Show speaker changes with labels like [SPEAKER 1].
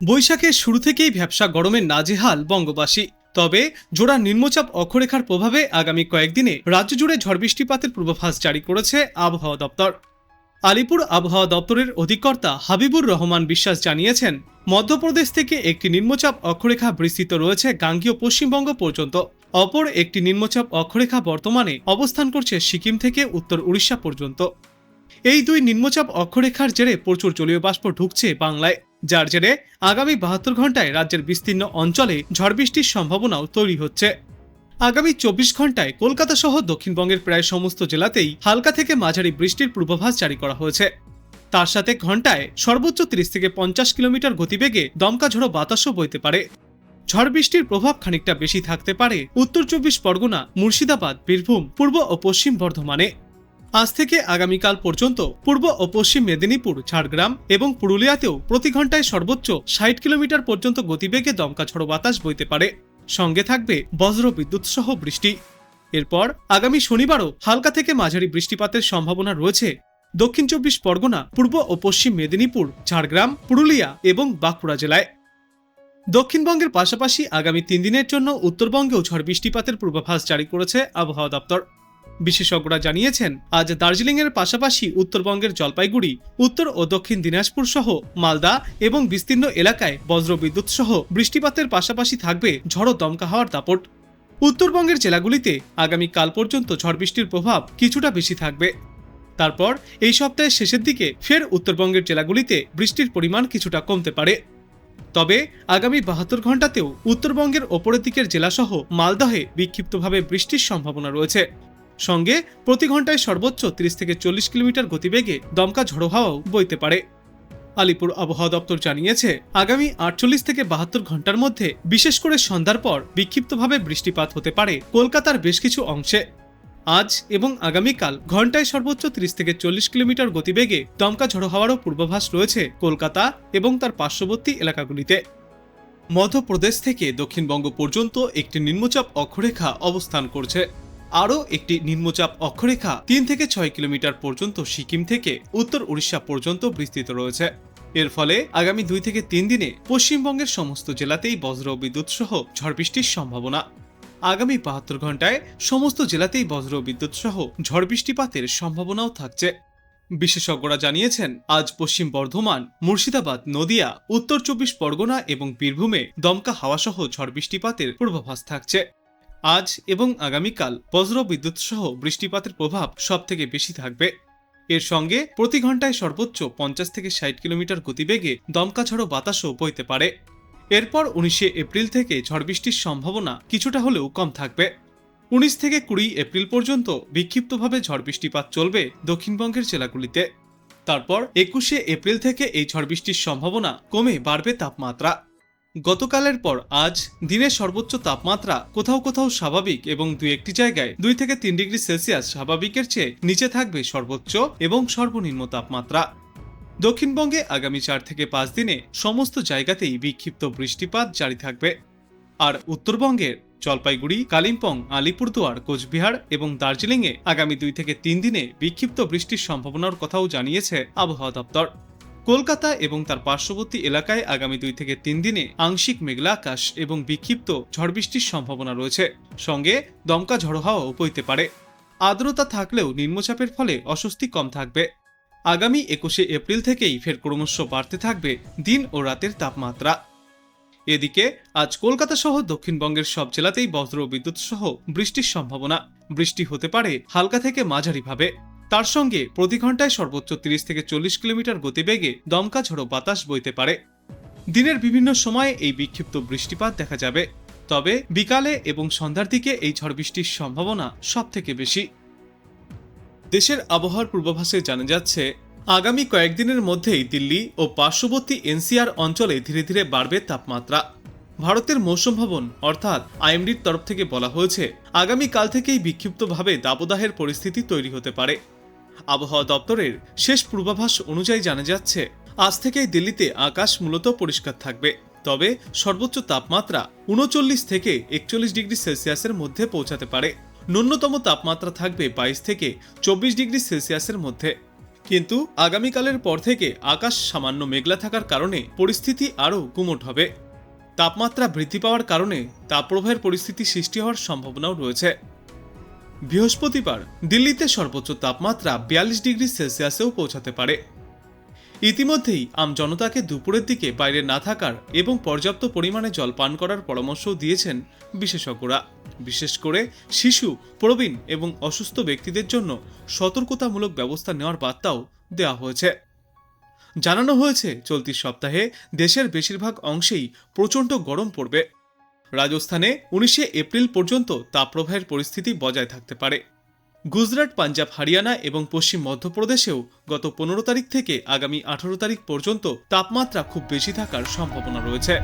[SPEAKER 1] বৈশাখের শুরু থেকেই ভ্যাবসা গরমে নাজেহাল বঙ্গবাসী। তবে জোড়া নিম্নচাপ অক্ষরেখার প্রভাবে আগামী কয়েকদিনে রাজ্য জুড়ে ঝড় বৃষ্টিপাতের পূর্বাভাস জারি করেছে আবহাওয়া দপ্তর। আলিপুর আবহাওয়া দপ্তরের অধিকর্তা হাবিবুর রহমান বিশ্বাস জানিয়েছেন, মধ্যপ্রদেশ থেকে একটি নিম্নচাপ অক্ষরেখা বিস্তৃত রয়েছে গাঙ্গীয় পশ্চিমবঙ্গ পর্যন্ত। অপর একটি নিম্নচাপ অক্ষরেখা বর্তমানে অবস্থান করছে সিকিম থেকে উত্তর উড়িষ্যা পর্যন্ত। এই দুই নিম্নচাপ অক্ষরেখার জেরে প্রচুর জলীয় বাষ্প ঢুকছে বাংলায়। যার জেরে আগামী বাহাত্তর ঘন্টায় রাজ্যের বিস্তীর্ণ অঞ্চলে ঝড় বৃষ্টির সম্ভাবনাও তৈরি হচ্ছে। আগামী চব্বিশ ঘন্টায় কলকাতা সহ দক্ষিণবঙ্গের প্রায় সমস্ত জেলাতেই হালকা থেকে মাঝারি বৃষ্টির পূর্বাভাস জারি করা হয়েছে। তার সাথে ঘন্টায় সর্বোচ্চ তিরিশ থেকে পঞ্চাশ কিলোমিটার গতিবেগে দমকা ঝড়ো বাতাসও বইতে পারে। ঝড় বৃষ্টির প্রভাব খানিকটা বেশি থাকতে পারে উত্তর চব্বিশ পরগনা, মুর্শিদাবাদ, বীরভূম, পূর্ব ও পশ্চিম বর্ধমানে। আজ থেকে আগামীকাল পর্যন্ত পূর্ব ও পশ্চিম মেদিনীপুর, ঝাড়গ্রাম এবং পুরুলিয়াতেও প্রতি ঘন্টায় সর্বোচ্চ ষাট কিলোমিটার পর্যন্ত গতিবেগে দমকা ঝড়ো বাতাস বইতে পারে। সঙ্গে থাকবে বজ্র বিদ্যুৎ সহ বৃষ্টি। এরপর আগামী শনিবারও হালকা থেকে মাঝারি বৃষ্টিপাতের সম্ভাবনা রয়েছে। দক্ষিণ চব্বিশ পরগনা, পূর্ব ও পশ্চিম মেদিনীপুর, ঝাড়গ্রাম, পুরুলিয়া এবং বাঁকুড়া জেলায়। দক্ষিণবঙ্গের পাশাপাশি আগামী তিন দিনের জন্য উত্তরবঙ্গেও ঝড় বৃষ্টিপাতের পূর্বাভাস জারি করেছে আবহাওয়া দপ্তর। বিশেষজ্ঞরা জানিয়েছেন, আজ দার্জিলিংয়ের পাশাপাশি উত্তরবঙ্গের জলপাইগুড়ি, উত্তর ও দক্ষিণ দিনাজপুর সহ মালদা এবং বিস্তীর্ণ এলাকায় বজ্রবিদ্যুৎ সহ বৃষ্টিপাতের পাশাপাশি থাকবে ঝড়ো দমকা হওয়ার দাপট। উত্তরবঙ্গের জেলাগুলিতে আগামী কাল পর্যন্ত ঝড় বৃষ্টির প্রভাব কিছুটা বেশি থাকবে। তারপর এই সপ্তাহের শেষের দিকে ফের উত্তরবঙ্গের জেলাগুলিতে বৃষ্টির পরিমাণ কিছুটা কমতে পারে। তবে আগামী বাহাত্তর ঘন্টাতেও উত্তরবঙ্গের ওপরের দিকের জেলাসহ মালদহে বিক্ষিপ্তভাবে বৃষ্টির সম্ভাবনা রয়েছে। সঙ্গে প্রতি ঘন্টায় সর্বোচ্চ তিরিশ থেকে চল্লিশ কিলোমিটার গতিবেগে দমকা ঝড়ো হাওয়াও বইতে পারে। আলিপুর আবহাওয়া দপ্তর জানিয়েছে, আগামী আটচল্লিশ থেকে বাহাত্তর ঘণ্টার মধ্যে, বিশেষ করে সন্ধ্যার পর, বিক্ষিপ্তভাবে বৃষ্টিপাত হতে পারে কলকাতার বেশ কিছু অংশে। আজ এবং আগামীকাল ঘন্টায় সর্বোচ্চ ত্রিশ থেকে চল্লিশ কিলোমিটার গতিবেগে দমকা ঝড়ো হওয়ারও পূর্বাভাস রয়েছে কলকাতা এবং তার পার্শ্ববর্তী এলাকাগুলিতে। মধ্যপ্রদেশ থেকে দক্ষিণবঙ্গ পর্যন্ত একটি নিম্নচাপ অক্ষরেখা অবস্থান করছে। আরও একটি নিম্নচাপ অক্ষরেখা তিন থেকে ছয় কিলোমিটার পর্যন্ত সিকিম থেকে উত্তর উড়িষ্যা পর্যন্ত বিস্তৃত রয়েছে। এর ফলে আগামী দুই থেকে তিন দিনে পশ্চিমবঙ্গের সমস্ত জেলাতেই বজ্র বিদ্যুৎ সহ ঝড় বৃষ্টির সম্ভাবনা। আগামী বাহাত্তর ঘন্টায় সমস্ত জেলাতেই বজ্র বিদ্যুৎ সহ ঝড় বৃষ্টিপাতের সম্ভাবনাও থাকছে। বিশেষজ্ঞরা জানিয়েছেন, আজ পশ্চিম বর্ধমান, মুর্শিদাবাদ, নদিয়া, উত্তর চব্বিশ পরগনা এবং বীরভূমে দমকা হাওয়াসহ ঝড় বৃষ্টিপাতের পূর্বাভাস থাকছে। আজ এবং আগামীকাল বজ্র বিদ্যুৎ সহ বৃষ্টিপাতের প্রভাব সব থেকে বেশি থাকবে। এর সঙ্গে প্রতি ঘন্টায় সর্বোচ্চ পঞ্চাশ থেকে ষাট কিলোমিটার গতিবেগে দমকা ঝড়ো বাতাসও বইতে পারে। এরপর উনিশে এপ্রিল থেকে ঝড় বৃষ্টির সম্ভাবনা কিছুটা হলেও কম থাকবে। উনিশ থেকে কুড়ি এপ্রিল পর্যন্ত বিক্ষিপ্তভাবে ঝড় বৃষ্টিপাত চলবে দক্ষিণবঙ্গের জেলাগুলিতে। তারপর একুশে এপ্রিল থেকে এই ঝড় বৃষ্টির সম্ভাবনা কমে বাড়বে তাপমাত্রা। গতকালের পর আজ দিনের সর্বোচ্চ তাপমাত্রা কোথাও কোথাও স্বাভাবিক এবং দুই একটি জায়গায় দুই থেকে তিন ডিগ্রি সেলসিয়াস স্বাভাবিকের চেয়ে নিচে থাকবে সর্বোচ্চ এবং সর্বনিম্ন তাপমাত্রা। দক্ষিণবঙ্গে আগামী চার থেকে পাঁচ দিনে সমস্ত জায়গাতেই বিক্ষিপ্ত বৃষ্টিপাত জারি থাকবে। আর উত্তরবঙ্গের জলপাইগুড়ি, কালিম্পং, আলিপুরদুয়ার, কোচবিহার এবং দার্জিলিংয়ে আগামী দুই থেকে তিন দিনে বিক্ষিপ্ত বৃষ্টির সম্ভাবনার কথাও জানিয়েছে আবহাওয়া দপ্তর। কলকাতা এবং তার পার্শ্ববর্তী এলাকায় আগামী দুই থেকে তিন দিনে আংশিক মেঘলা আকাশ এবং বিক্ষিপ্ত ঝড় বৃষ্টির সম্ভাবনা রয়েছে। সঙ্গে দমকা ঝড়ো হাওয়াও বইতে পারে। আর্দ্রতা থাকলেও নিম্নচাপের ফলে অস্বস্তি কম থাকবে। আগামী একুশে এপ্রিল থেকেই ফের ক্রমশ বাড়তে থাকবে দিন ও রাতের তাপমাত্রা। এদিকে, আজ কলকাতা সহ দক্ষিণবঙ্গের সব জেলাতেই বজ্র বিদ্যুৎ সহ বৃষ্টির সম্ভাবনা। বৃষ্টি হতে পারে হালকা থেকে মাঝারিভাবে। তার সঙ্গে প্রতি ঘন্টায় সর্বোচ্চ তিরিশ থেকে চল্লিশ কিলোমিটার গতিবেগে দমকা ঝড়ো বাতাস বইতে পারে। দিনের বিভিন্ন সময়ে এই বিক্ষিপ্ত বৃষ্টিপাত দেখা যাবে। তবে বিকালে এবং সন্ধ্যার দিকে এই ঝড় বৃষ্টির সম্ভাবনা সব থেকে বেশি। দেশের আবহাওয়ার পূর্বাভাসে জানা যাচ্ছে, আগামী কয়েকদিনের মধ্যেই দিল্লি ও পার্শ্ববর্তী এনসিআর অঞ্চলে ধীরে ধীরে বাড়বে তাপমাত্রা। ভারতের মৌসুম ভবন, অর্থাৎ আইএমডির তরফ থেকে বলা হয়েছে আগামী কাল থেকেই বিক্ষিপ্তভাবে দাবদাহের পরিস্থিতি তৈরি হতে পারে। আবহাওয়া দপ্তরের শেষ পূর্বাভাস অনুযায়ী জানা যাচ্ছে, আজ থেকেই দিল্লিতে আকাশ মূলত পরিষ্কার থাকবে। তবে সর্বোচ্চ তাপমাত্রা উনচল্লিশ থেকে একচল্লিশ ডিগ্রি সেলসিয়াসের মধ্যে পৌঁছাতে পারে। ন্যূনতম তাপমাত্রা থাকবে বাইশ থেকে চব্বিশ ডিগ্রি সেলসিয়াসের মধ্যে। কিন্তু আগামীকালের পর থেকে আকাশ সামান্য মেঘলা থাকার কারণে পরিস্থিতি আরও গুমট হবে। তাপমাত্রা বৃদ্ধি পাওয়ার কারণে তাপপ্রবাহের পরিস্থিতি সৃষ্টি হওয়ার সম্ভাবনাও রয়েছে। বৃহস্পতিবার দিল্লিতে সর্বোচ্চ তাপমাত্রা বিয়াল্লিশ ডিগ্রি সেলসিয়াসেও পৌঁছাতে পারে। ইতিমধ্যেই আম জনতাকে দুপুরের দিকে বাইরে না থাকার এবং পর্যাপ্ত পরিমাণে জল পান করার পরামর্শও দিয়েছেন বিশেষজ্ঞরা। বিশেষ করে শিশু, প্রবীণ এবং অসুস্থ ব্যক্তিদের জন্য সতর্কতামূলক ব্যবস্থা নেওয়ার বার্তাও দেওয়া হয়েছে। জানানো হয়েছে, চলতি সপ্তাহে দেশের বেশিরভাগ অংশেই প্রচণ্ড গরম পড়বে। রাজস্থানে উনিশে এপ্রিল পর্যন্ত তাপপ্রবাহের পরিস্থিতি বজায় থাকতে পারে। গুজরাট, পাঞ্জাব, হরিয়ানা এবং পশ্চিম মধ্যপ্রদেশেও গত পনেরো তারিখ থেকে আগামী আঠারো তারিখ পর্যন্ত তাপমাত্রা খুব বেশি থাকার সম্ভাবনা রয়েছে।